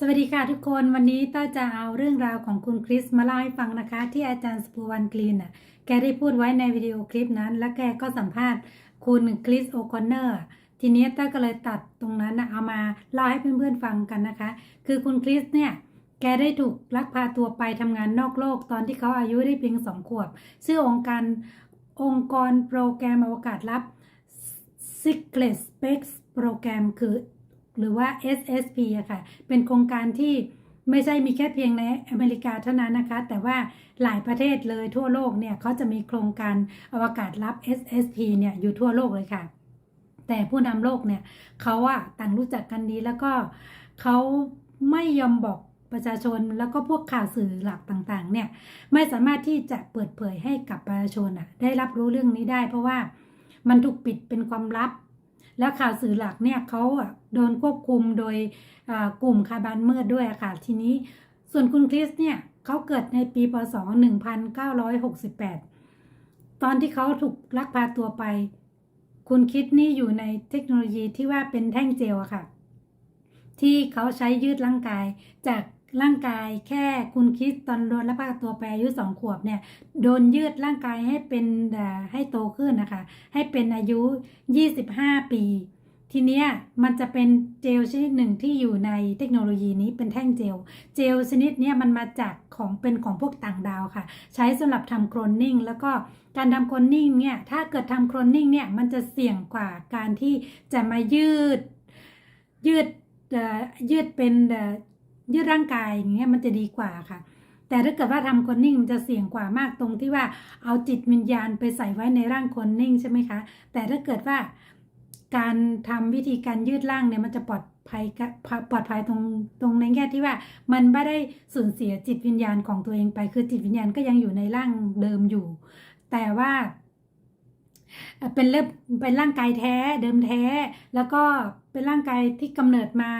สวัสดีค่ะทุกคนวันนี้ต้าจะเอาเรื่องราวของคุณคริสมาเล่าให้ฟังนะคะ ที่อาจารย์สปูวันกรีนน่ะแกได้พูดไว้ในวิดีโอคลิปนั้น และแกก็สัมภาษณ์คุณคริสโอคอนเนอร์ทีนี้ต้าก็เลยตัดตรงนั้นนะเอามาเล่าให้เพื่อนๆฟังกันนะคะ คือคุณคริสเนี่ยแกได้ถูกลักพาตัวไปทำงานนอกโลกตอนที่เขาอายุได้เพียงสองขวบชื่อองค์การองค์กรโปรแกรมอวกาศลับ Secret Space Program คือ หรือว่า SSP อะค่ะ เป็นโครงการที่ไม่ใช่มีแค่เพียงในอเมริกาเท่านั้นนะคะ แต่ว่าหลายประเทศเลยทั่วโลกเนี่ยเขาจะมีโครงการอวกาศลับ SSP เนี่ยอยู่ทั่วโลกเลยค่ะ แต่ผู้นำโลกเนี่ยเขาอะต่างรู้จักกันดีแล้วก็เขาไม่ยอมบอกประชาชนแล้วก็พวกข่าวสื่อหลักต่างๆ เนี่ยไม่สามารถที่จะเปิดเผยให้กับประชาชนอะได้รับรู้เรื่องนี้ได้ เพราะว่ามันถูกปิดเป็นความลับ แล้วข่าวสื่อหลักเนี่ยเขาโดนควบคุมโดยกลุ่มคาบานมืดด้วยค่ะ ทีนี้ส่วนคุณคริสเนี่ยเขาเกิดในปีพศ 1968 ตอนที่เขาถูกลักพาตัวไป คุณคิดนี่อยู่ในเทคโนโลยีที่ว่าเป็นแท่งเจลอะค่ะ ที่เขาใช้ยืดร่างกายจาก ร่างกายแค่คุณคิดตอนโดนลักพาตัวไปอายุสองขวบเนี่ยโดนยืดร่างกายให้เป็นให้โตขึ้นนะคะ ให้เป็นอายุ 25 ปี ทีเนี้ยมันจะเป็นเจลชนิดหนึ่งที่อยู่ในเทคโนโลยีนี้เป็นแท่งเจล เจลชนิดเนี้ยมันมาจากของเป็นของพวกต่างดาวค่ะ ใช้สำหรับทำโคลนนิ่งแล้วก็การทำโคลนนิ่งเนี่ยถ้าเกิดทำโคลนนิ่งเนี่ยมันจะเสี่ยงกว่าการที่จะมายืดยืดเอ่อยืดเป็น ยืดร่างกายอย่างเงี้ยมันจะดีกว่าค่ะ แต่ถ้าเกิดว่าทำโคนนิ่งมันจะเสี่ยงกว่ามากตรงที่ว่าเอาจิตวิญญาณไปใส่ไว้ในร่างคนนิ่งใช่ไหมคะ แต่ถ้าเกิดว่าการทำวิธีการยืดร่างเนี่ยมันจะปลอดภัยกะปลอดภัยตรงตรงในแง่ที่ว่ามันไม่ได้สูญเสียจิตวิญญาณของตัวเองไป คือจิตวิญญาณก็ยังอยู่ในร่างเดิมอยู่ แต่ว่าเอ่อเป็นเริ่มเป็นร่างกายแท้เดิมแท้ แล้วก็เป็นร่างกายที่กำเนิดมา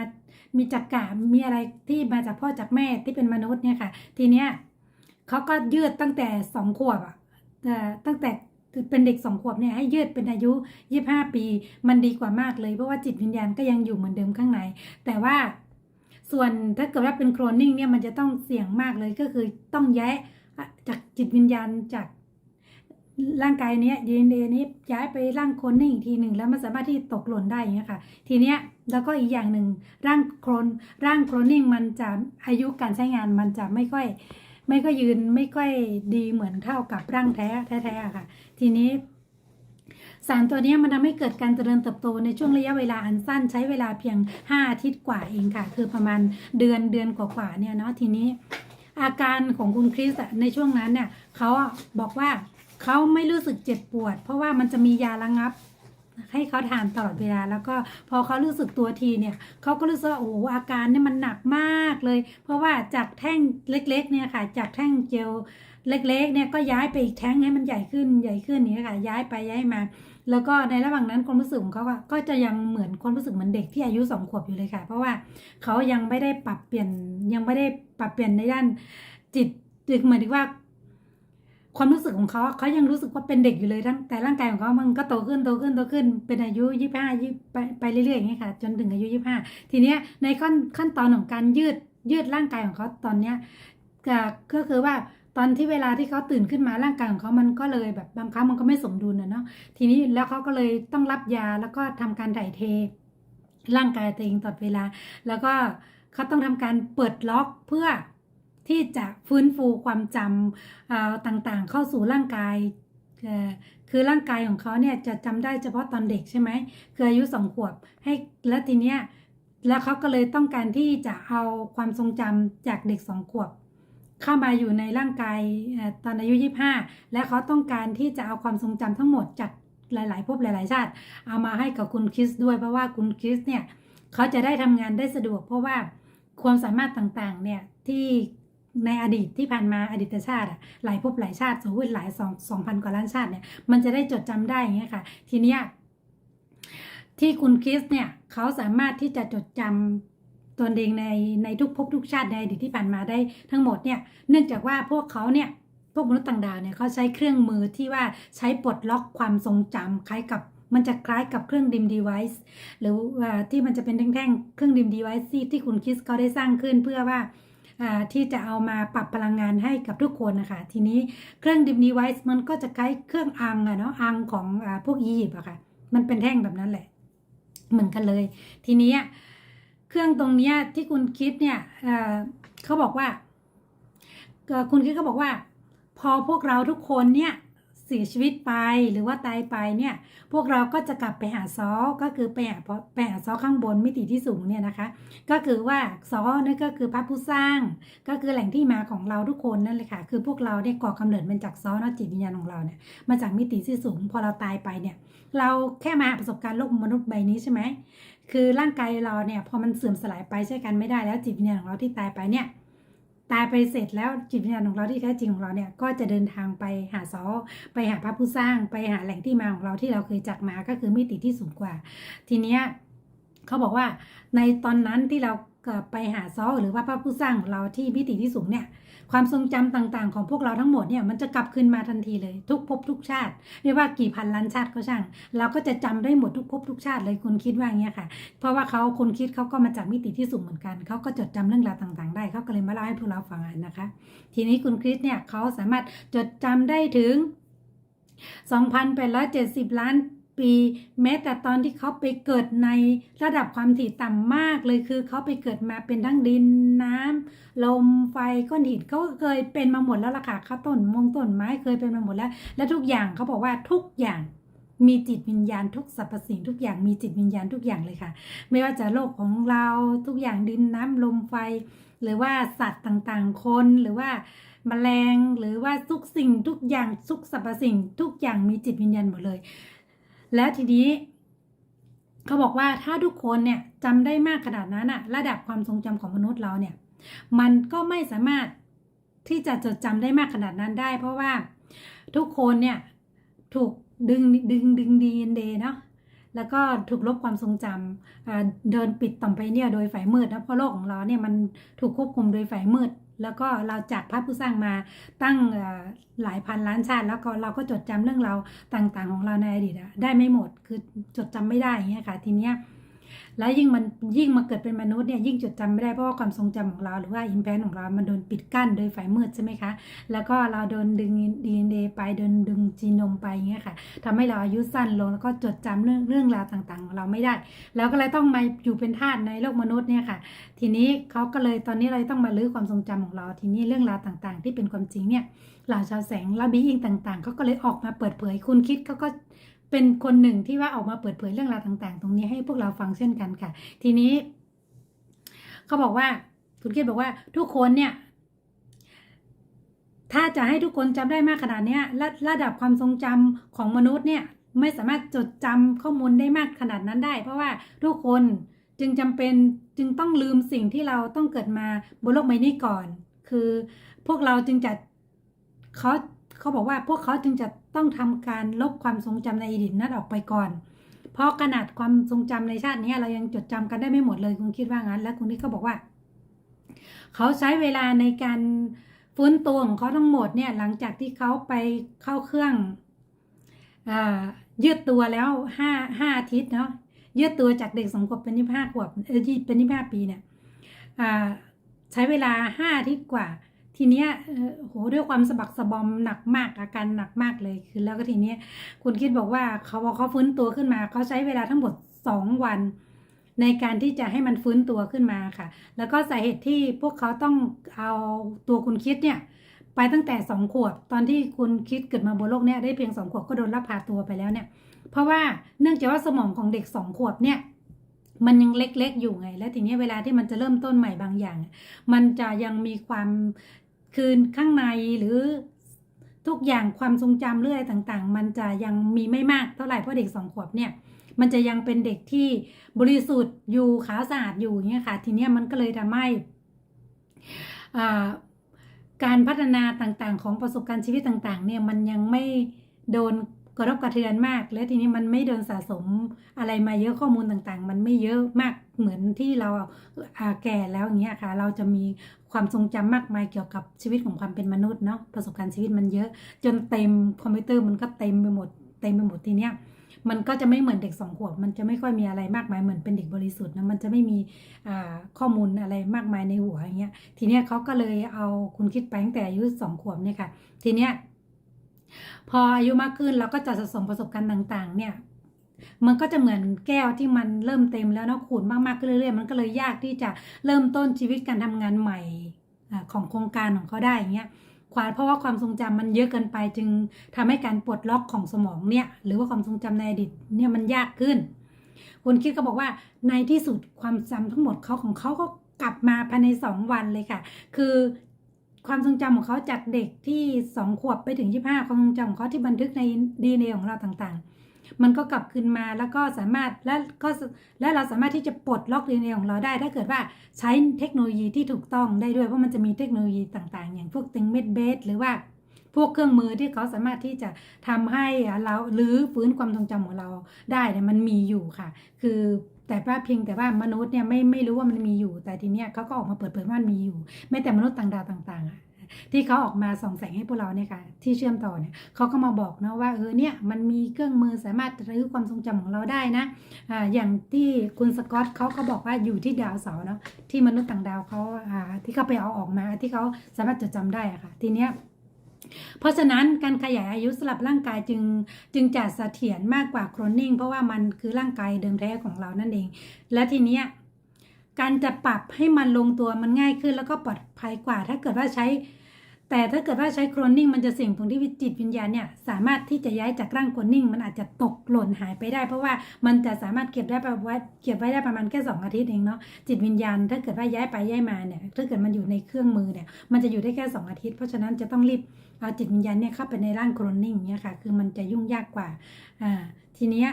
มีจักกะมีอะไรที่มาจากพ่อจากแม่ที่เป็นมนุษย์เนี่ยค่ะ ทีเนี้ยเขาก็ยืดตั้งแต่สองขวบอะเอ่อตั้งแต่เป็นเด็กสองขวบเนี่ยให้ยืดเป็นอายุยี่ห้าปี มันดีกว่ามากเลยเพราะว่าจิตวิญญาณก็ยังอยู่เหมือนเดิมข้างใน แต่ว่าส่วนถ้าเกิดว่าเป็นโคลนนิ่งเนี่ยมันจะต้องเสี่ยงมากเลยก็คือต้องแยะจากจิตวิญญาณจาก ร่างกายเนี้ย DNA นี้ย้ายไปร่างโคนนิ่งอีกทีหนึ่งแล้วมันสามารถที่ตกหล่นได้อย่างเงี้ยค่ะ ทีเนี้ยแล้วก็อีกอย่างหนึ่งร่างโคลนร่างโคลนนิ่งมันจะอายุการใช้งานมันจะไม่ค่อย ไม่ค่อยยืนไม่ค่อยดีเหมือนเท่ากับร่างแท้แท้ๆค่ะ ทีนี้สารตัวเนี้ยมันทำให้เกิดการเจริญเติบโตในช่วงระยะเวลาอันสั้นใช้เวลาเพียง 5 อาทิตย์กว่าเองค่ะ คือประมาณเดือนเดือนกว่าๆเนี่ยเนาะทีนี้ อาการของคุณคริสในช่วงนั้นเนี่ยเขาบอกว่า เขาไม่รู้สึกเจ็บปวด เพราะว่ามันจะมียาระงับ ให้เขาทานตลอดเวลา แล้วก็พอเขารู้สึกตัวทีเนี่ยเขาก็รู้สึกว่าโอ้โหอาการเนี่ยมันหนักมากเลย เพราะว่าจากแท่งเล็ก ๆ เนี่ยค่ะ จากแท่งเจลเล็กๆเนี่ยก็ย้ายไปอีกแท่งให้มันใหญ่ขึ้นใหญ่ขึ้นนี้ยค่ะย้ายไปย้ายมา แล้วก็ในระหว่างนั้นความรู้สึกของเขาก็จะยังเหมือนความรู้สึกเหมือนเด็กที่อายุสองขวบอยู่เลยค่ะ เพราะว่าเขายังไม่ได้ปรับเปลี่ยนยังไม่ได้ปรับเปลี่ยนในด้านจิตจิตเหมือนที่ว่า ความรู้สึกของเขาเขายังรู้สึกว่าเป็นเด็กอยู่เลยทั้งแต่ร่างกายของเขามันก็โตขึ้นโตขึ้นโตขึ้น เป็นอายุยี่ห้ายี่ไปไปเรื่อยๆอย่างนี้ค่ะ จนถึงอายุยี่ห้าทีเนี้ยในขั้นขั้นตอนของการยืดยืดร่างกายของเขาตอนเนี้ยก็คือว่าตอนที่เวลาที่เขาตื่นขึ้นมาร่างกายของเขามันก็เลยแบบบางครั้งมันก็ไม่สมดุลนะเนาะทีนี้แล้วเขาก็เลยต้องรับยาแล้วก็ทำการถ่ายเท ร่างกายตัวเองตลอดเวลา แล้วก็เขาต้องทำการเปิดล็อกเพื่อ ที่จะฟื้นฟูความจำต่างๆ เข้าสู่ร่างกายคือร่างกายของเขาเนี่ยจะจำได้เฉพาะตอนเด็กใช่ไหมคืออายุสองขวบให้แล้วทีเนี้ยแล้วเขาก็เลยต้องการที่จะเอาความทรงจำจากเด็กสองขวบ เข้ามาอยู่ในร่างกายตอนอายุ 25 และเขาต้องการที่จะเอาความทรงจำทั้งหมดจากหลาย ๆ ภพหลาย ๆ ชาติ เอามาให้กับคุณคริสด้วยเพราะว่าคุณคริสเนี่ยเขาจะได้ทำงานได้สะดวก เพราะว่าความสามารถต่างๆเนี่ยที่ ในอดีตที่ผ่านมาอดีตชาติอะหลายภพหลายชาติสมมติหลายสองสองพันกว่าล้านชาติเนี่ยมันจะได้จดจำได้อย่างเงี้ยค่ะ ทีเนี้ยที่คุณคริสเนี่ยเขาสามารถที่จะจดจำตนเองในในทุกภพทุกชาติในอดีตที่ผ่านมาได้ทั้งหมดเนี่ยเนื่องจากว่าพวกเขาเนี่ยพวกมนุษย์ต่างดาวเนี่ยเขาใช้เครื่องมือที่ว่าใช้ปลดล็อกความทรงจำคล้ายกับมันจะคล้ายกับเครื่องดิม device หรือว่าที่มันจะเป็นแท่งๆเครื่องดิม device ที่ที่คุณคริสเขาได้สร้างขึ้นเพื่อว่า ที่จะเอามาปรับพลังงานให้กับทุกคนนะคะ ทีนี้เครื่องดิมนีไวส์มันก็จะคล้ายเครื่องอังอะเนาะอังของอพวกอียิปต์อะค่ะ มันเป็นแท่งแบบนั้นแหละ เหมือนกันเลย ทีนี้เครื่องตรงเนี้ยที่คุณคิดเนี่ยเเขาบอกว่าคุณคิดเขาบอกว่า พอพวกเราทุกคนเนี่ย เสียชีวิตไปหรือว่าตายไปเนี่ย พวกเราก็จะกลับไปหาซอก็คือไปหาไปหาซอข้างบนมิติที่สูงเนี่ยนะคะ ก็คือว่าซอนั่นก็คือพระผู้สร้าง ก็คือแหล่งที่มาของเราทุกคนนั่นเลยค่ะ คือพวกเราเนี่ยก่อกำเนิดเป็นจากซอเนาะจิตวิญญาณของเราเนี่ยมาจากมิติที่สูง พอเราตายไปเนี่ย เราแค่มาหาประสบการณ์โลกมนุษย์ใบนี้ใช่ไหมคือร่างกายเราเนี่ยพอมันเสื่อมสลายไปใช้กันไม่ได้แล้วจิตวิญญาณของเราที่ตายไปเนี่ย ตายไปเสร็จแล้วจิตวิญญาณของเราที่แท้จริงของเราเนี่ยก็จะเดินทางไปหาซอไปหาพระผู้สร้างไปหาแหล่งที่มาของเราที่เราเคยจากมาก็คือมิติที่สูงกว่า ทีเนี้ยเขาบอกว่าในตอนนั้นที่เราไปหาซอหรือว่าพระผู้สร้างของเราที่มิติที่สูงเนี่ย ความทรงจำต่างๆ ของพวกเราทั้งหมดเนี่ยมันจะกลับคืนมาทันทีเลย ทุกภพทุกชาติไม่ว่ากี่พันล้านชาติก็ช่าง เราก็จะจำได้หมดทุกภพทุกชาติเลยคุณคิดว่างเงี้ยค่ะ เพราะว่าเขาคนคิดเขาก็มาจากมิติที่สูงเหมือนกันเขาก็จดจำเรื่องราวต่าง ๆ ได้เขาก็เลยมาเล่าให้พวกเราฟังนะคะ ทีนี้คุณคริสเนี่ยเขาสามารถจดจำได้ถึง 2,870 ล้าน ปี แม้แต่ตอนที่เขาไปเกิดในระดับความถี่ต่ำมากเลยคือเขาไปเกิดมาเป็นทั้งดินน้ำลมไฟก้อนหินเขาเคยเป็นมาหมดแล้วล่ะค่ะเขาต้นมงต้นไม้เคยเป็นมาหมดแล้ว และทุกอย่างเขาบอกว่าทุกอย่างมีจิตวิญญาณทุกสรรพสิ่งทุกอย่างมีจิตวิญญาณทุกอย่างเลยค่ะ ไม่ว่าจะโลกของเราทุกอย่างดินน้ำลมไฟ หรือว่าสัตว์ต่างๆคนหรือว่าแมลงหรือว่าทุกสิ่งทุกอย่างทุกสรรพสิ่ง ทุกอย่างมีจิตวิญญาณหมดเลย แล้วทีนี้เขาบอกว่าถ้าทุกคนเนี่ยจำได้มากขนาดนั้นอะระดับความทรงจำของมนุษย์เราเนี่ย มันก็ไม่สามารถที่จะจดจำได้มากขนาดนั้นได้ เพราะว่าทุกคนเนี่ยถูกดึงดึงดึงดีเอ็นเดเนาะแล้วก็ถูกลบความทรงจำเดินปิดต่อมไปเนี่ยโดยฝ่ายมืดนะเพราะโลกของเราเนี่ยมันถูกควบคุมโดยฝ่ายมืด แล้วก็เราจากพระผู้สร้างมาตั้งหลายพันล้านชาติ แล้วก็เราก็จดจำเรื่องเราต่างๆ ของเราในอดีตได้ไม่หมดคือจดจำไม่ได้อย่างเงี้ยค่ะทีเนี้ย แล้วยิ่งมันยิ่งมาเกิดเป็นมนุษย์เนี่ยยิ่งจดจำไม่ได้เพราะว่าความทรงจำของเราหรือว่าอินแพนของเรา มันโดนปิดกั้นโดยฝ่ายมืดใช่ไหมคะ แล้วก็เราโดนดึง DNA ไปโดนดึงจีโนมไปอย่างเงี้ยค่ะทำให้เราอายุสั้นลงแล้วก็จดจำเรื่องเรื่องราวต่างๆ ของเราไม่ได้ แล้วก็เลยต้องมาอยู่เป็นทาสในโลกมนุษย์เนี่ยค่ะ ทีนี้เขาก็เลยตอนนี้เราต้องมาลื้อความทรงจำของเรา ทีนี้เรื่องราวต่างๆ ที่เป็นความจริงเนี่ยเหล่าชาวแสงและบีอิงต่างๆเขาก็เลยออกมาเปิดเผยคุณคิดเขาก็ เป็นคนหนึ่งที่ว่าออกมาเปิดเผยเรื่องราวต่าง ๆ ตรงนี้ให้พวกเราฟังเช่นกันค่ะ ทีนี้เขาบอกว่าคุณคิดบอกว่าทุกคนเนี่ย ถ้าจะให้ทุกคนจำได้มากขนาดนี้ระระดับความทรงจำของมนุษย์เนี่ย ไม่สามารถจดจำข้อมูลได้มากขนาดนั้นได้ เพราะว่าทุกคนจึงจำเป็นจึงต้องลืมสิ่งที่เราต้องเกิดมาบนโลกใบนี้ก่อน คือพวกเราจึงจะเขาเขาบอกว่าพวกเขาจึงจะ ต้องทำการลบความทรงจำในอดีตนั้นออกไปก่อน เพราะขนาดความทรงจำในชาตินี้เรายังจดจำกันได้ไม่หมดเลยคุณคิดว่างั้น และคุณนี่เขาบอกว่า เขาใช้เวลาในการฟื้นตัวของเขาทั้งหมดเนี่ยหลังจากที่เขาไปเข้าเครื่องอยืดตัวแล้วห้าห้าอาทิตย์เนาะยืดตัวจากเด็กสองขวบเป็นยี่ห้าขวบเออยี่เป็นยี่ห้าปีเนี่ยใช้เวลาห้าอาทิตย์กว่า ทีเนี้ยเอ่อโหด้วยความสะบักสะบอมหนักมากอาการหนักมากเลยคือแล้วก็ทีเนี้ยคุณคิดบอกว่าเขาพอเขาฟื้นตัวขึ้นมาเขาใช้เวลาทั้งหมดสองวัน ในการที่จะให้มันฟื้นตัวขึ้นมาค่ะ แล้วก็สาเหตุที่พวกเขาต้องเอาตัวคุณคิดเนี่ยไปตั้งแต่สองขวบตอนที่คุณคิดเกิดมาบนโลกเนี่ยได้เพียงสองขวบก็โดนลักพาตัวไปแล้วเนี่ย เพราะว่าเนื่องจากว่าสมองของเด็กสองขวบเนี่ยมันยังเล็กๆอยู่ไง และทีนี้เวลาที่มันจะเริ่มต้นใหม่บางอย่าง มันจะยังมีความ คืนข้างในหรือทุกอย่างความทรงจำเรื่อยต่างๆ มันจะยังมีไม่มากเท่าไหร่เพราะเด็กสองขวบเนี่ยมันจะยังเป็นเด็กที่บริสุทธิ์อยู่ขาวสะอาดอยู่เนี่ยค่ะ ทีเนี้ยมันก็เลยทำให้อ่การพัฒนาต่างๆ ของประสบการณ์ชีวิตต่างๆ เนี่ยมันยังไม่โดน กระทบกระเทือนมาก และทีนี้มันไม่โดนสะสมอะไรมาเยอะข้อมูลต่างๆ มันไม่เยอะมากเหมือนที่เราแก่แล้วอย่างเงี้ยค่ะ เราจะมีความทรงจำมากมายเกี่ยวกับชีวิตของความเป็นมนุษย์เนาะประสบการณ์ชีวิตมันเยอะ จนเต็มคอมพิวเตอร์มันก็เต็มไปหมดเต็มไปหมดทีเนี้ยมันก็จะไม่เหมือนเด็กสองขวบ มันจะไม่ค่อยมีอะไรมากมายเหมือนเป็นเด็กบริสุทธิ์นะ มันจะไม่มีข้อมูลอะไรมากมายในหัวอย่างเงี้ย ทีเนี้ยเขาก็เลยเอาคุณคิดไปตั้งแต่อายุสองขวบเนี่ยค่ะ ทีเนี้ย พออายุมากขึ้นเราก็จะสะสมประสบการณ์ต่างๆ เนี่ยมันก็จะเหมือนแก้วที่มันเริ่มเต็มแล้วเนาะขูดมากๆขึ้นเรื่อยๆมันก็เลยยากที่จะเริ่มต้นชีวิตการทำงานใหม่ของโครงการของเขาได้อย่างเงี้ยความเพราะว่าความทรงจำมันเยอะเกินไปจึงทำให้การปลดล็อกของสมองเนี่ยหรือว่าความทรงจำในอดีตเนี่ยมันยากขึ้น คุณคิดก็บอกว่าในที่สุดความจำทั้งหมดเขาของเขาก็กลับมาภายในสองวันเลยค่ะ คือ ความทรงจำของเขาจากเด็กที่สองขวบไปถึงยี่ห้าความทรงจำของเขาที่บันทึกในดีเนของเราต่างๆ มันก็กลับคืนมาแล้วก็สามารถและก็และเราสามารถที่จะปลดล็อกดีเนของเราได้ ถ้าเกิดว่าใช้เทคโนโลยีที่ถูกต้องได้ด้วยเพราะมันจะมีเทคโนโลยีต่างๆ อย่างพวกติงเม็ดเบสหรือว่าพวกเครื่องมือที่เขาสามารถที่จะทำให้เราหรือฟื้นความทรงจำของเราได้เนี่ยมันมีอยู่ค่ะ คือ แต่ว่าเพียงแต่ว่ามนุษย์เนี่ยไม่ไม่รู้ว่ามันมีอยู่ แต่ทีเนี้ยเขาก็ออกมาเปิดเผยว่ามันมีอยู่แม้แต่มนุษย์ต่างดาวต่างๆอะที่เขาออกมาส่องแสงให้พวกเราเนี่ยค่ะที่เชื่อมต่อเนี่ยเขาก็มาบอกนะว่าเออเนี่ยมันมีเครื่องมือสามารถรื้อความทรงจำของเราได้นะอ่าอย่างที่คุณสกอตเขาก็บอกว่าอยู่ที่ดาวเสาร์เนาะที่มนุษย์ต่างดาวเขาอ่าที่เขาไปเอาออกมาที่เขาสามารถจดจำได้อะค่ะทีเนี้ย เพราะฉะนั้นการขยายอายุสลับร่างกายจึงจึงจะเสถียรมากกว่าโครนนิ่ง เพราะว่ามันคือร่างกายเดิมแท้ของเรานั่นเอง และทีเนี้ยการจะปรับให้มันลงตัวมันง่ายขึ้นแล้วก็ปลอดภัยกว่า ถ้าเกิดว่าใช้ แต่ถ้าเกิดว่าใช้โครนนิ่งมันจะเสี่ยงตรงที่จิตวิญญาณเนี่ยสามารถที่จะย้ายจากร่างโครนนิ่ง มันอาจจะตกหล่นหายไปได้ เพราะว่ามันจะสามารถเก็บได้ประวัติเก็บไว้ได้ประมาณแค่สองอาทิตย์เองเนาะจิตวิญญาณ ถ้าเกิดว่าย้ายไปย้ายมาเนี่ยถ้าเกิดมันอยู่ในเครื่องมือเนี่ยมันจะอยู่ได้แค่สองอาทิตย์ เพราะฉะนั้นจะต้องรีบเอาจิตวิญญาณเนี่ยเข้าไปในร่างโครนนิ่งเนี่ยค่ะคือมันจะยุ่งยากกว่าอ่าทีเนี้ย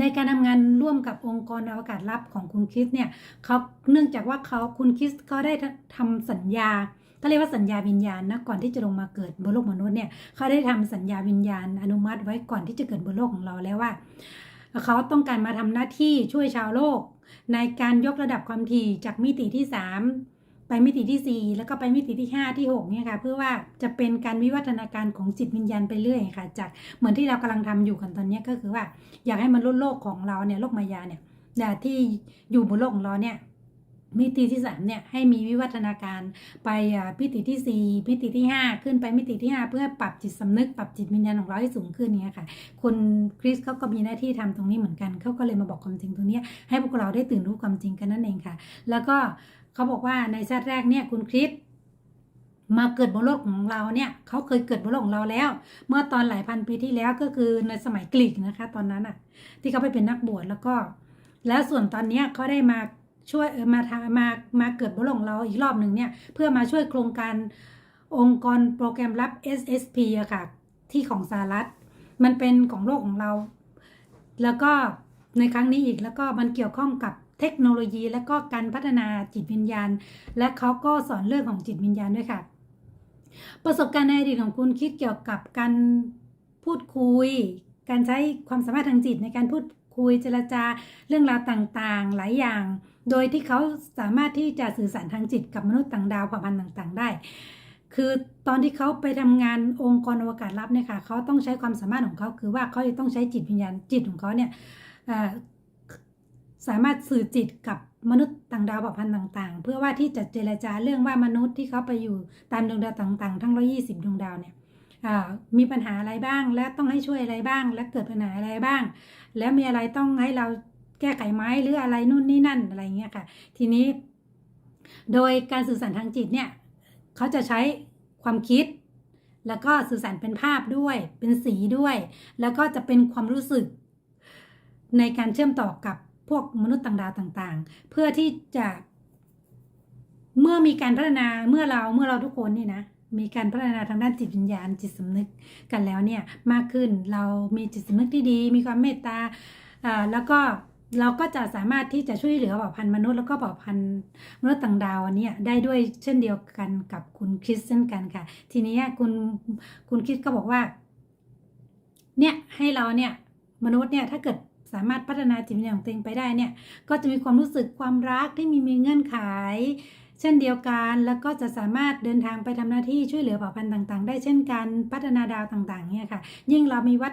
ในการทำงานร่วมกับองค์กรอวกาศลับของคุณคริสเนี่ยเขาเนื่องจากว่าเขาคุณคริสเขาได้ทำสัญญา ก็เรียกว่าสัญญาวิญญาณนะก่อนที่จะลงมาเกิดบนโลกมนุษย์เนี่ยเขาได้ทำสัญญาวิญญาณอนุมัติไว้ก่อนที่จะเกิดบนโลกของเราแล้วว่า เขาต้องการมาทำหน้าที่ช่วยชาวโลก ในการยกระดับความถี่จากมิติที่สามไปมิติที่ 4 แล้วก็ไปมิติที่ 5 ที่6เนี่ยค่ะเพื่อว่าจะเป็นการวิวัฒนาการของจิตวิญญาณไปเรื่อยค่ะจากเหมือนที่เรากำลังทำอยู่กันตอนนี้ก็คือว่า อยากให้มันลดโลกของเราเนี่ยโลกมายาเนี่ยที่อยู่บนโลกของเราเนี่ย มิติที่3เนี่ยให้มีวิวัฒนาการไปอ่ามิติที่4มิติที่ 5 ขึ้นไปมิติที่ 5 เพื่อปรับจิตสำนึกปรับจิตวิญญาณของเราให้สูงขึ้นเนี่ยค่ะคุณคริสเขาก็มีหน้าที่ทำตรงนี้เหมือนกันเขาก็เลยมาบอกความจริงตรงนี้ให้พวกเราได้ตื่นรู้ความจริงกันนั่นเองค่ะ แล้วก็เขาบอกว่าในชาติแรกเนี่ยคุณคริสมาเกิดบนโลกของเราเนี่ยเขาเคยเกิดบนโลกของเราแล้ว เมื่อตอนหลายพันปีที่แล้วก็คือในสมัยกรีกนะคะ ตอนนั้นอะ ที่เขาไปเป็นนักบวชแล้วก็ แล้วส่วนตอนเนี้ยเขาได้มา ช่วยมาทามามาเกิดบนโลกของเราอีกรอบหนึ่งเนี่ยเพื่อมาช่วยโครงการองค์กรโปรแกรมลับ SSP อะค่ะ ที่ของสหรัฐ มันเป็นของโลกของเรา แล้วก็ในครั้งนี้อีกแล้วก็มันเกี่ยวข้องกับเทคโนโลยี และก็การพัฒนาจิตวิญญาณ และเขาก็สอนเรื่องของจิตวิญญาณด้วยค่ะ ประสบการณ์ในอดีตของคุณคิดเกี่ยวกับการพูดคุย การใช้ความสามารถทางจิตในการพูดคุยเจรจาเรื่องราวต่างๆ หลายอย่าง โดยที่เขาสามารถที่จะสื่อสารทางจิตกับมนุษย์ต่างดาวเผ่าพันธุ์ต่าง ๆ ได้ คือตอนที่เขาไปทำงานองค์กรอวกาศลับเนี่ยค่ะเขาต้องใช้ความสามารถของเขาคือว่าเขาจะต้องใช้จิตวิญญาณจิตของเขาเนี่ยสามารถสื่อจิตกับมนุษย์ต่างดาวเผ่าพันธุ์ต่าง ๆ เพื่อว่าที่จะเจรจาเรื่องว่ามนุษย์ที่เขาไปอยู่ตามดวงดาวต่างๆ ทั้ง 120 ดวงดาวเนี่ยมีปัญหาอะไรบ้าง และต้องให้ช่วยอะไรบ้าง และเกิดปัญหาอะไรบ้าง แล้วมีอะไรต้องให้เรา แก้ไขไหมหรืออะไรนู่นนี่นั่นอะไรเงี้ยค่ะ ทีนี้ โดยการสื่อสารทางจิตเนี่ยเขาจะใช้ความคิด แล้วก็สื่อสารเป็นภาพด้วย เป็นสีด้วย แล้วก็จะเป็นความรู้สึก ในการเชื่อมต่อกับพวกมนุษย์ต่างดาวต่างๆ เพื่อที่จะเมื่อมีการพัฒนาเมื่อเราเมื่อเราทุกคนนี่นะมีการพัฒนาทางด้านจิตวิญญาณจิตสำนึกกันแล้วเนี่ยมากขึ้นเรามีจิตสำนึกที่ดี มีความเมตตาแล้วก็ เราก็จะสามารถที่จะช่วยเหลือเผ่าพันธุ์มนุษย์แล้วก็เผ่าพันธุ์มนุษย์ต่างดาวอันนี้ได้ด้วยเช่นเดียวกันกับคุณคริสเช่นกันค่ะ ทีนี้คุณคุณคริสก็บอกว่า เนี่ยให้เราเนี่ยมนุษย์เนี่ยถ้าเกิดสามารถพัฒนาจิตวิญญาณของตัวเองไปได้เนี่ย ก็จะมีความรู้สึกความรักที่มีมีเงื่อนไข เช่นเดียวกันแล้วก็จะสามารถเดินทางไปทำหน้าที่ช่วยเหลือเผ่าพันธุ์ต่าง ๆ ได้เช่นกันพัฒนาดาวต่างๆเนี่ยค่ะ ยิ่งเรามีวั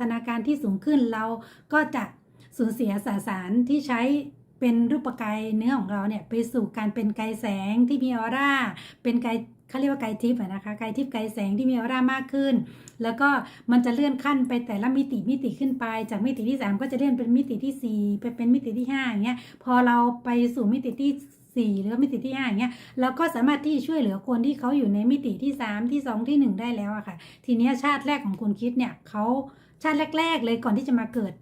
ฒนาการที่สูงขึ้นเราก็จะ สูญเสียสสารที่ใช้เป็นรูปกายเนื้อของเราเนี่ยไปสู่การเป็นไกลแสงที่มีออร่า เป็นไกลเขาเรียกว่าไกลทิพย์นะคะไกลทิพย์ไกลแสงที่มีออร่ามากขึ้น แล้วก็มันจะเลื่อนขั้นไปแต่ละมิติมิติขึ้นไป จากมิติที่ 3 ก็จะเลื่อนเป็นมิติที่ 4 ไปเป็นมิติที่5อย่างเงี้ยพอเราไปสู่มิติที่ 4 หรือมิติที่5อย่างเงี้ยเราก็สามารถที่ช่วยเหลือคนที่เขาอยู่ในมิติที่ 3 ที่ 2 ที่ 1 ได้แล้วอะค่ะ ทีนี้ชาติแรกของคุณคิดเนี่ยเขาชาติแรก ๆ เลยก่อนที่จะมาเกิด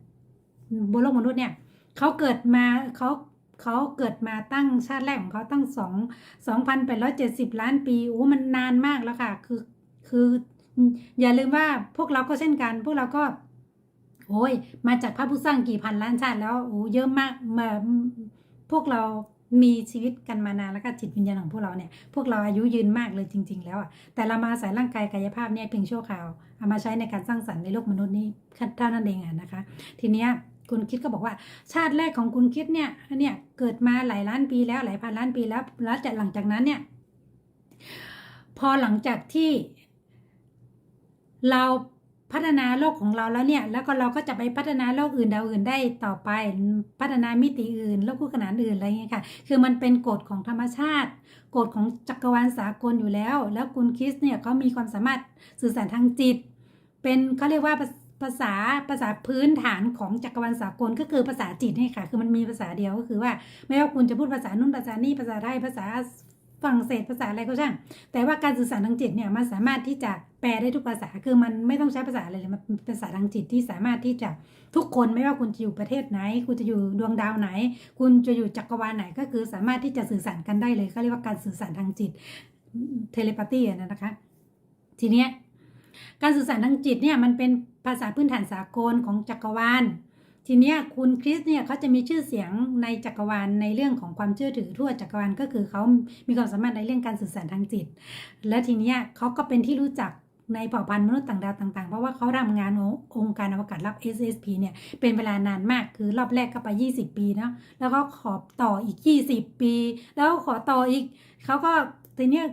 บนโลกมนุษย์เนี่ยเขาเกิดมาเขาเขาเกิดมาตั้งชาติแรกของเขาตั้งสองสองพันแปดร้อยเจ็ดสิบล้านปีโอ้มันนานมากแล้วค่ะ คือคืออย่าลืมว่าพวกเราก็เช่นกัน พวกเราก็โอ้ยมาจากพระผู้สร้างกี่พันล้านชาติแล้วโอ้เยอะมากมาพวกเรามีชีวิตกันมานานแล้วก็จิตวิญญาณของพวกเราเนี่ยพวกเราอายุยืนมากเลยจริง ๆ แล้วอะแต่เรามาอาศัยร่างกายกายภาพเนี่ยเพียงชั่วคราวเอามาใช้ในการสร้างสรรค์ในโลกมนุษย์นี้เท่านั้นเองอะนะคะ ทีเนี้ย คุณคิดก็บอกว่า ชาติแรกของคุณคิดเนี่ยเนี่ยเกิดมาหลายล้านปีแล้วหลายพันล้านปีแล้วแล้วจากหลังจากนั้นเนี่ยพอหลังจากที่ เราพัฒนาโลกของเราแล้วเนี่ย แล้วก็เราก็จะไปพัฒนาโลกอื่นดาวอื่นได้ต่อไป พัฒนามิติอื่น โลกคู่ขนานอื่นอะไรเงี้ยค่ะ คือมันเป็นกฎของธรรมชาติ กฎของจักรวาลสากลอยู่แล้ว แล้วคุณคริสเนี่ยเขามีความสามารถสื่อสารทางจิต เป็นเขาเรียกว่า ภาษาภาษาพื้นฐานของจักรวาลสากลก็คือภาษาจิตนี่ค่ะ คือมันมีภาษาเดียวก็คือว่าไม่ว่าคุณจะพูดภาษานู่นภาษานี่ภาษาไทยภาษาฝรั่งเศสภาษาอะไรก็ช่าง แต่ว่าการสื่อสารทางจิตเนี่ยมันสามารถที่จะแปลได้ทุกภาษา คือมันไม่ต้องใช้ภาษาอะไรเลย มันเป็นภาษาทางจิตที่สามารถที่จะทุกคนไม่ว่าคุณจะอยู่ประเทศไหน คุณจะอยู่ดวงดาวไหน คุณจะอยู่จักรวาลไหน ก็คือสามารถที่จะสื่อสารกันได้เลยเขาเรียกว่าการสื่อสารทางจิตเทเลปาธีนะคะ ทีเนี้ยการสื่อสารทางจิตเนี่ยมันเป็น ภาษาพื้นฐานสากลของจักรวาล ทีเนี้ยคุณคริสเนี่ยเขาจะมีชื่อเสียงในจักรวาลในเรื่องของความเชื่อถือทั่วจักรวาลก็คือเขามีความสามารถในเรื่องการสื่อสารทางจิต และทีเนี้ยเขาก็เป็นที่รู้จักในเผ่าพันธุ์มนุษย์ต่างดาวต่างๆ เพราะว่าเขาทำงานองค์การอวกาศลับ SSP เนี่ย เป็นเวลานานมาก คือรอบแรกก็ไป 20 ปีเนาะ แล้วก็ขอต่ออีก 20 ปี แล้วขอต่ออีก เขาก็ทีเนี้ย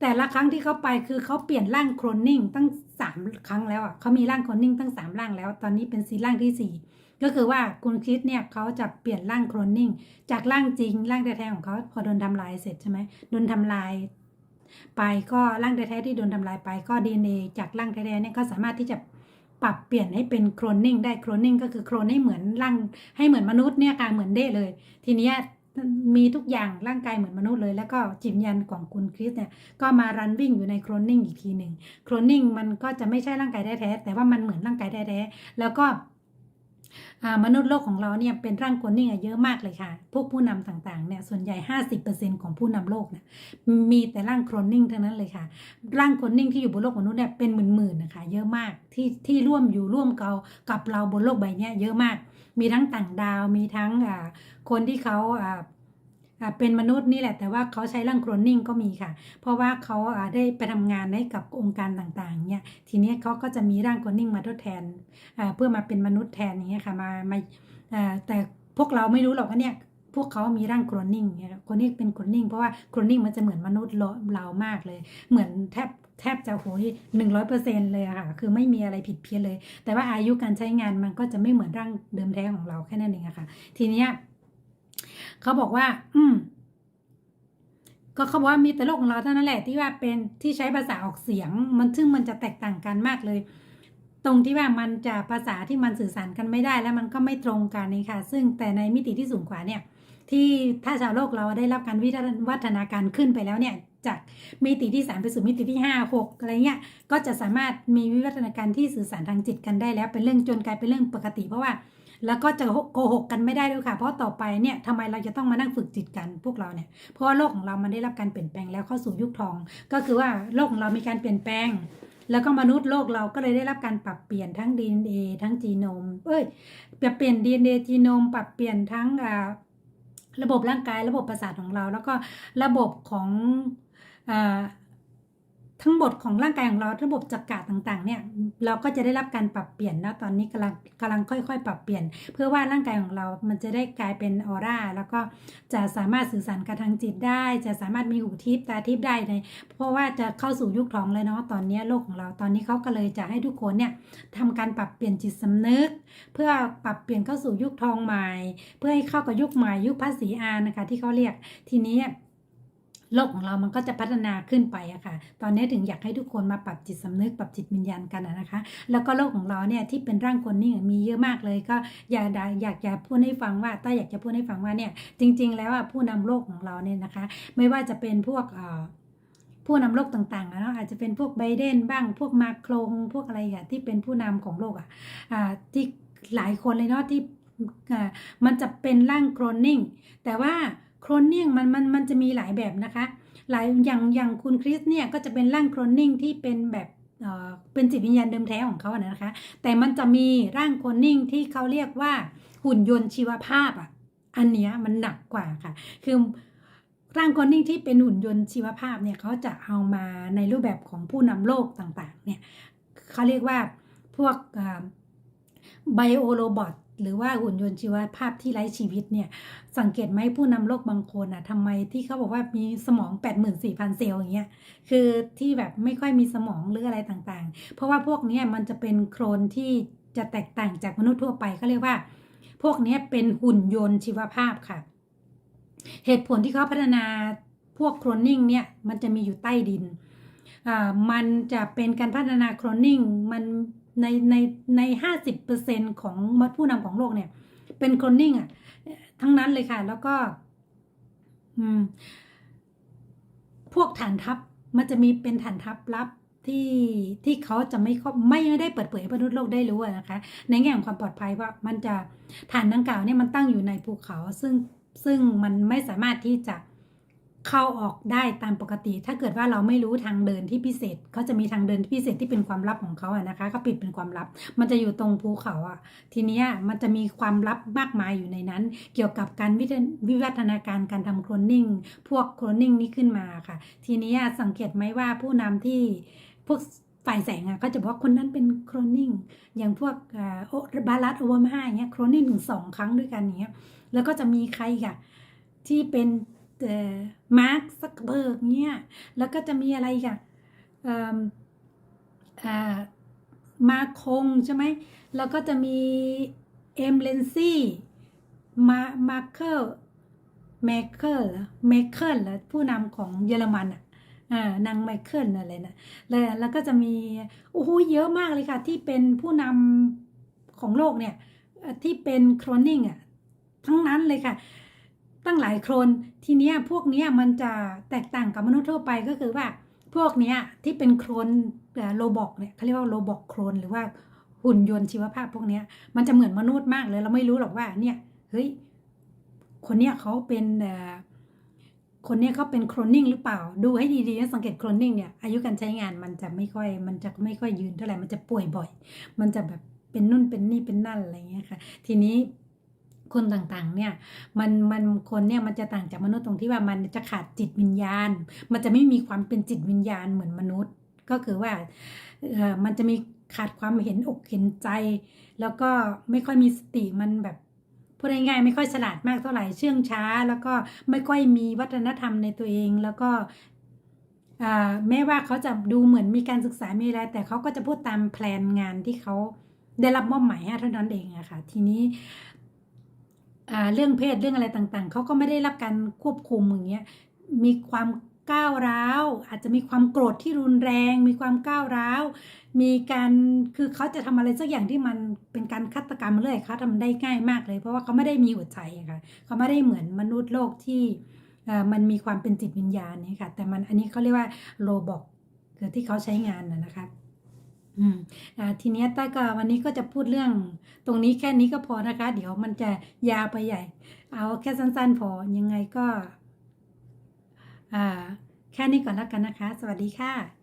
แต่ละครั้งที่เขาไปคือเขาเปลี่ยนร่างโครนนิ่งตั้ง 3ครั้งแล้วอะเขามีร่างโครนนิ่งตั้ง3ร่างแล้ว ตอนนี้เป็นซีร่างที่4ก็คือว่าคุณคริสเนี่ยเขาจะเปลี่ยนร่างโครนนิ่ง จากร่างจริงร่างแท้ๆของเขาพอโดนทำลายเสร็จใช่ไหมโดนทำลาย ไปก็ร่างแท้ๆที่โดนทำลายไปก็ DNA จากร่างแท้ๆเนี่ยก็สามารถที่จะปรับเปลี่ยนให้เป็นโครนนิ่งได้โครนนิ่งก็คือโครนให้เหมือนร่างให้เหมือนมนุษย์เนี่ยค่ะเหมือนเด้เลย ทีนี้ มีทุกอย่างร่างกายเหมือนมนุษย์เลย แล้วก็จิตวิญญาณของคุณคริสเนี่ยก็มารันวิ่งอยู่ในโครนนิ่งอีกทีหนึ่งโครนนิ่งมันก็จะไม่ใช่ร่างกายแท้แต่ว่ามันเหมือนร่างกายแท้แล้วก็มนุษย์โลกของเราเนี่ยเป็นร่างโคลนนิ่งเยอะมากเลยค่ะ พวกผู้นำต่างๆเนี่ยส่วนใหญ่ 50%ของผู้นำโลกเนี่ยมีแต่ร่างโคลนนิ่งเทั้งนั้นเลยค่ะ ร่างโคลนนิ่งที่อยู่บนโลกมนุษย์เนี่ยเป็นหมื่นๆนะคะเยอะมากที่ที่ร่วมอยู่ร่วมเกับกับเราบนโลกใบนี้เยอะมาก มีทั้งต่างดาวมีทั้งคนที่เขาเป็นมนุษย์นี่แหละ แต่ว่าเขาใช้ร่างโคลนนิ่งก็มีค่ะ เพราะว่าเขาได้ไปทำงานให้กับองค์การต่างๆเนี่ยทีนี้เขาก็จะมีร่างโคลนนิ่งมาทดแทนเพื่อมาเป็นมนุษย์แทนอย่างเงี้ยค่ะมามาแต่พวกเราไม่รู้หรอกว่าเนี่ยพวกเขามีร่างโคลนนิ่งเนี่ยคนนี้เป็นโคลนนิ่งเพราะว่าโคลนนิ่งมันจะเหมือนมนุษย์เรามากเลย เหมือนแทบ แทบจะโหยหนึ่งร้อยเปอร์เซ็นเลยอะค่ะ คือไม่มีอะไรผิดเพี้ยนเลย แต่ว่าอายุการใช้งานมันก็จะไม่เหมือนร่างเดิมแท้ของเราแค่นั้นเองอะค่ะ ทีเนี้ยเขาบอกว่า อืมก็เขาบอกว่ามีแต่โลกของเราเท่านั้นแหละที่ว่าเป็นที่ใช้ภาษาออกเสียง มันซึ่งมันจะแตกต่างกันมากเลย ตรงที่ว่ามันจะภาษาที่มันสื่อสารกันไม่ได้ แล้วมันก็ไม่ตรงกันนี่ค่ะ ซึ่งแต่ในมิติที่สูงกว่าเนี่ย ที่ถ้าชาวโลกเราได้รับการวิวัฒนาการขึ้นไปแล้วเนี่ย จากมิติที่ 3 ไปสู่มิติที่ 5 6 อะไรเงี้ย ก็จะสามารถมีวิวัฒนาการที่สื่อสารทางจิตกันได้แล้วเป็นเรื่องจนกลายเป็นเรื่องปกติเพราะว่า แล้วก็จะโกหกกันไม่ได้ด้วยค่ะ เพราะต่อไปเนี่ยทำไมเราจะต้องมานั่งฝึกจิตกันพวกเราเนี่ย เพราะว่าโลกของเรามันได้รับการเปลี่ยนแปลงแล้วเข้าสู่ยุคทอง ก็คือว่าโลกของเรามีการเปลี่ยนแปลงแล้วก็มนุษย์โลกเราก็เลยได้รับการปรับเปลี่ยนทั้ง DNA ทั้งจีโนม เอ้ยปรับเปลี่ยน DNA จีโนม ปรับเปลี่ยนทั้งระบบร่างกาย ระบบประสาทของเรา แล้วก็ระบบของ ทั้งหมดของร่างกายของเราระบบจักระต่างๆเนี่ยเราก็จะได้รับการปรับเปลี่ยนแล้วตอนนี้กำลังกำลังค่อยๆ ปรับเปลี่ยน เพื่อว่าร่างกายของเรา มันจะได้กลายเป็นออร่าแล้วก็จะสามารถสื่อสารกับทางจิตได้ จะสามารถมีหูทิพย์ตาทิพย์ได้ในเพราะว่าจะเข้าสู่ยุคทองเลยเนาะตอนนี้โลกของเราตอนนี้เขาก็เลยจะให้ทุกคนเนี่ยทำการปรับเปลี่ยนจิตสำนึก เพื่อปรับเปลี่ยนเข้าสู่ยุคทองใหม่ เพื่อให้เข้ากับยุคใหม่ยุคภาษีอานะคะที่เขาเรียกทีนี้ โลกของเรามันก็จะพัฒนาขึ้นไปอะค่ะ ตอนนี้ถึงอยากให้ทุกคนมาปรับจิตสำนึกปรับจิตวิญญาณกันนะคะ แล้วก็โลกของเราเนี่ยที่เป็นร่างคนนิ่งมีเยอะมากเลย ก็อยากอยากอยากจะพูดให้ฟังว่าต้าอยากจะพูดให้ฟังว่าเนี่ยจริง ๆ แล้วอะผู้นำโลกของเราเนี่ยนะคะ ไม่ว่าจะเป็นพวกผู้นำโลกต่างๆอะเนาะอาจจะเป็นพวกไบเดนบ้างพวกมาโครงพวกอะไรอะที่เป็นผู้นำของโลกอะอ่าที่หลายคนเลยเนาะที่มันจะเป็นร่างโครนนิ่ง แต่ว่า โครนนิ่งมันมันมันจะมีหลายแบบนะคะ หลายอย่างอย่างคุณคริสเนี่ยก็จะเป็นร่างโครนนิ่งที่เป็นแบบเออเป็นจิตวิญญาณเดิมแท้ของเขาอะนะคะ แต่มันจะมีร่างโคลนนิ่งที่เขาเรียกว่าหุ่นยนต์ชีวภาพอะ อันเนี้ยมันหนักกว่าค่ะ คือร่างโคลนนิ่งที่เป็นหุ่นยนต์ชีวภาพเนี่ยเขาจะเอามาในรูปแบบของผู้นำโลกต่างๆ เนี่ยเขาเรียกว่าพวกไบโอโรบอท หรือว่าหุ่นยนต์ชีวภาพที่ไร้ชีวิตเนี่ยสังเกตไหมผู้นำโลกบางคนอะทำไมที่เขาบอกว่ามีสมอง 84,000 เซลล์อย่างเงี้ยคือที่แบบไม่ค่อยมีสมองหรืออะไรต่างๆ เพราะว่าพวกนี้มันจะเป็นโครนที่จะแตกต่างจากมนุษย์ทั่วไปเขาเรียกว่า พวกนี้เป็นหุ่นยนต์ชีวภาพค่ะ เหตุผลที่เขาพัฒนาพวกโครนนิ่งเนี่ยมันจะมีอยู่ใต้ดินอ่ามันจะเป็นการพัฒนาโครนนิ่งมัน ในในในห้าสิบเปอร์เซ็นของผู้นำของโลกเนี่ย เป็นคนนิ่งอะ ทั้งนั้นเลยค่ะ แล้วก็ อืม พวกฐานทัพมันจะมีเป็นฐานทัพลับที่ที่เขาจะไม่ไม่ได้เปิดเผยให้มนุษย์โลกได้รู้อะนะคะ ในแง่ของความปลอดภัยว่ามันจะฐานดังกล่าวเนี่ยมันตั้งอยู่ในภูเขา ซึ่งซึ่งมันไม่สามารถที่จะ เข้าออกได้ตามปกติ ถ้าเกิดว่าเราไม่รู้ทางเดินที่พิเศษเขาจะมีทางเดินพิเศษที่เป็นความลับของเขาอะนะคะเขาปิดเป็นความลับ มันจะอยู่ตรงภูเขาอะทีนี้มันจะมีความลับมากมายอยู่ในนั้น เกี่ยวกับการวิวัฒนาการการทำโคลนนิ่งพวกโคลนนิ่งนี้ขึ้นมาค่ะ ทีนี้สังเกตไหมว่าผู้นำที่พวกฝ่ายแสงอะก็จะบอกคนนั้นเป็นโคลนนิ่งอย่างพวกโอบารัสโอบามาอย่างเงี้ยโคลนนิ่งถึงสองครั้งด้วยกันเงี้ยแล้วก็จะมีใครอะที่เป็น มาร์คซักเบิร์กเนี่ยแล้วก็จะมีอะไรอีกอะมาคงใช่ไหมแล้วก็จะมีเอมเลนซี่มามาเคิลเมเคิลเมเคิลเหรอผู้นำของเยอรมันอะนางไมเคิลอะไรนะแล้วแล้วก็จะมีโอ้โหเยอะมากเลยค่ะ ที่เป็นผู้นำของโลกเนี่ย ที่เป็นโครนนิ่งอะ ทั้งนั้นเลยค่ะ ตั้งหลายโครนทีเนี้ยพวกเนี้ยมันจะแตกต่างกับมนุษย์ทั่วไปก็คือว่าพวกเนี้ยที่เป็นโครนโรบอกเนี่ยเขาเรียกว่าโรบอกโครนหรือว่าหุ่นยนต์ชีวภาพพวกเนี้ยมันจะเหมือนมนุษย์มากเลย เราไม่รู้หรอกว่าเนี่ยเฮ้ยคนเนี้ยเขาเป็นคนเนี้ยเขาเป็นโคลนนิ่งหรือเปล่า ดูให้ดีๆสังเกตโคลนนิ่งเนี่ยอายุการใช้งานมันจะไม่ค่อยมันจะไม่ค่อยยืนเท่าไหร่มันจะป่วยบ่อย มันจะแบบเป็นนู่นเป็นนี่เป็นนั่นอะไรเงี้ยค่ะ ทีนี้ คนต่างๆเนี่ยมันมันคนเนี่ยมันจะต่างจากมนุษย์ตรงที่ว่ามันจะขาดจิตวิญญาณ มันจะไม่มีความเป็นจิตวิญญาณเหมือนมนุษย์ ก็คือว่าเออมันจะมีขาดความเห็นอกเห็นใจ แล้วก็ไม่ค่อยมีสติมันแบบพูดง่ายๆไม่ค่อยฉลาดมากเท่าไหร่เชื่องช้า แล้วก็ไม่ค่อยมีวัฒนธรรมในตัวเองแล้วก็อ่าแม้ว่าเขาจะดูเหมือนมีการศึกษามีอะไร แต่เขาก็จะพูดตามแพลนงานที่เขาได้รับมอบหมายให้เท่านั้นเองอะค่ะ ทีนี้ เรื่องเพศเรื่องอะไรต่างๆ เขาก็ไม่ได้รับการควบคุมอย่างเงี้ย มีความก้าวร้าว อาจจะมีความโกรธที่รุนแรง มีความก้าวร้าว มีการคือเขาจะทำอะไรสักอย่างที่มันเป็นการฆาตกรรมเลยเขาทำได้ง่ายมากเลย เพราะว่าเขาไม่ได้มีหัวใจค่ะเขาไม่ได้เหมือนมนุษย์โลกที่มันมีความเป็นจิตวิญญาณนี่ค่ะ แต่มันอันนี้เขาเรียกว่าโรบอกคือที่เขาใช้งานนะนะคะ อืมอ่าทีเนี้ยต้าก็วันนี้ก็จะพูดเรื่องตรงนี้แค่นี้ก็พอนะคะ เดี๋ยวมันจะยาวไปใหญ่ เอาแค่สั้นๆ พอยังไงก็ อ่า แค่นี้ก่อนแล้วกันนะคะ สวัสดีค่ะ